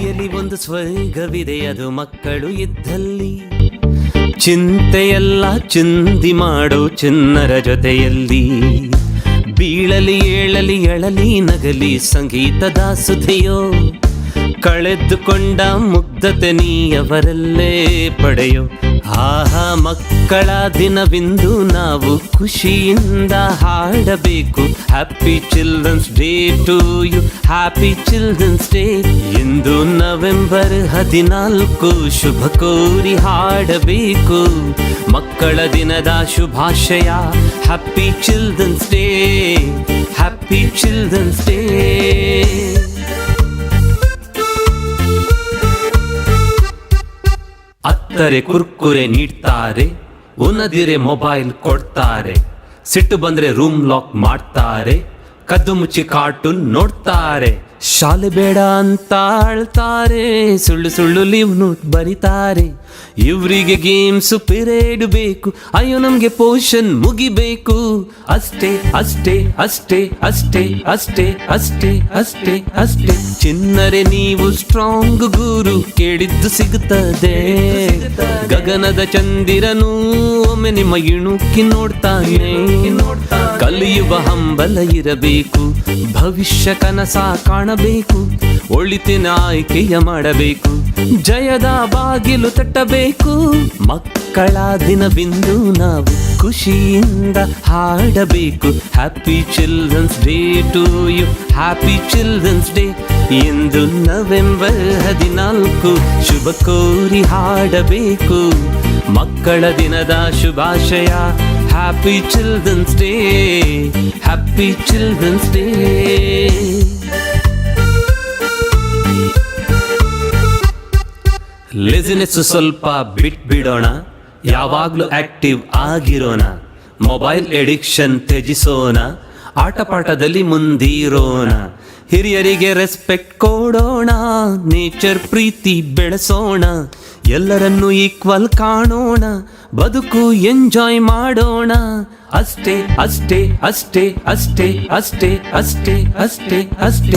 ಇಲ್ಲಿ ಒಂದು ಸ್ವರ್ಗವಿದೆ, ಅದು ಮಕ್ಕಳು ಇದ್ದಲ್ಲಿ ಚಿಂತೆಯೆಲ್ಲ ಚಿಂದಿ ಮಾಡೋ ಚಿನ್ನರ ಜೊತೆಯಲ್ಲಿ. ಬೀಳಲಿ, ಏಳಲಿ ಎಳಲಿ ನಗಲಿ ಸಂಗೀತದ ಸುಧೆಯೋ ಕಳೆದುಕೊಂಡ ಮುಗ್ಧತೆ ನೀಯವರಲ್ಲೇ ಪಡೆಯೋ. ಆಹಾ, ಮಕ್ಕಳ ದಿನವಿಂದು ನಾವು ಖುಷಿಯಿಂದ ಹಾಡಬೇಕು. Happy children's day to you happy children's day into November ಹದಿನಾಲ್ಕು, ಶುಭ ಕೋರಿ ಹಾಡಬೇಕು. ಮಕ್ಕಳ ದಿನದ ಶುಭಾಶಯ. Happy children's day happy children's day ಅತ್ತರೆ Kurkure ನೀಡ್ತಾರೆ ಉನ್ನದಿರೆ ಮೊಬೈಲ್ ಕೊಡ್ತಾರೆ, ಸಿಟ್ಟು ಬಂದ್ರೆ ರೂಮ್ ಲಾಕ್ ಮಾಡ್ತಾರೆ, ಕದ್ದು ಮುಚ್ಚಿ ಕಾರ್ಟೂನ್ ನೋಡ್ತಾರೆ. ಶಾಲೆ ಬೇಡ ಅಂತ ಅಳ್ತಾರೆ ಸುಳ್ಳು ಸುಳ್ಳು ಲೀವ್ ನೋಟ್ ಬರೀತಾರೆ. ಇವರಿಗೆ ಗೇಮ್ಸ್ ಪಿರೇಡ್ ಬೇಕು. ಅಯ್ಯೋ, ನಮ್ಗೆ ಪೋಷನ್ ಮುಗಿಬೇಕು. ಅಷ್ಟೇ ಅಷ್ಟೇ ಅಷ್ಟೇ ಅಷ್ಟೇ ಅಷ್ಟೇ ಅಷ್ಟೇ ಅಷ್ಟೇ ಅಷ್ಟೇ. ಚಿನ್ನರೆ ನೀವು ಸ್ಟ್ರಾಂಗ್ ಗುರು. ಕೇಳಿದ್ದು ಸಿಗುತ್ತದೆ. ಗಗನದ ಚಂದಿರನು ಒಮ್ಮೆ ನಿಮ್ಮ ಇಣುಕಿ ನೋಡ್ತಾನೆ. ಕಲಿಯುವ ಹಂಬಲ ಇರಬೇಕು. ಭವಿಷ್ಯ ಕನಸ ಕಾಣಬೇಕು, ಒಳಿತಿನ ಆಯ್ಕೆಯ ಮಾಡಬೇಕು, ಜಯದ ಬಾಗಿಲು ತಟ್ಟಬೇಕು, ಮಕ್ಕಳ ದಿನವಿಂದು ನಾವು ಖುಷಿಯಿಂದ ಹಾಡಬೇಕು. Happy children's day to you happy children's day ಎಂದು ನವೆಂಬರ್ ಹದಿನಾಲ್ಕು, ಶುಭ ಕೋರಿ ಹಾಡಬೇಕು. ಮಕ್ಕಳ ದಿನದ ಶುಭಾಶಯ. Happy children's day happy children's day laziness ಸ್ವಲ್ಪ ಬಿಟ್ ಬಿಡೋಣ ಯಾವಾಗ್ಲೂ ಆಕ್ಟಿವ್ ಆಗಿರೋಣ. ಮೊಬೈಲ್ ಎಡಿಕ್ಷನ್ ತ್ಯಜಿಸೋಣ. ಆಟಪಾಠದಲ್ಲಿ ಮುಂದಿರೋಣ. ಹಿರಿಯರಿಗೆ ರೆಸ್ಪೆಕ್ಟ್ ಕೊಡೋಣ. ನೇಚರ್ ಪ್ರೀತಿ ಬೆಳೆಸೋಣ. ಎಲ್ಲರನ್ನೂ ಈಕ್ವಲ್ ಕಾಣೋಣ. ಬದುಕು ಎಂಜಾಯ್ ಮಾಡೋಣ. ಅಷ್ಟೇ ಅಷ್ಟೇ ಅಷ್ಟೇ ಅಷ್ಟೇ ಅಷ್ಟೇ ಅಷ್ಟೇ ಅಷ್ಟೇ ಅಷ್ಟೇ.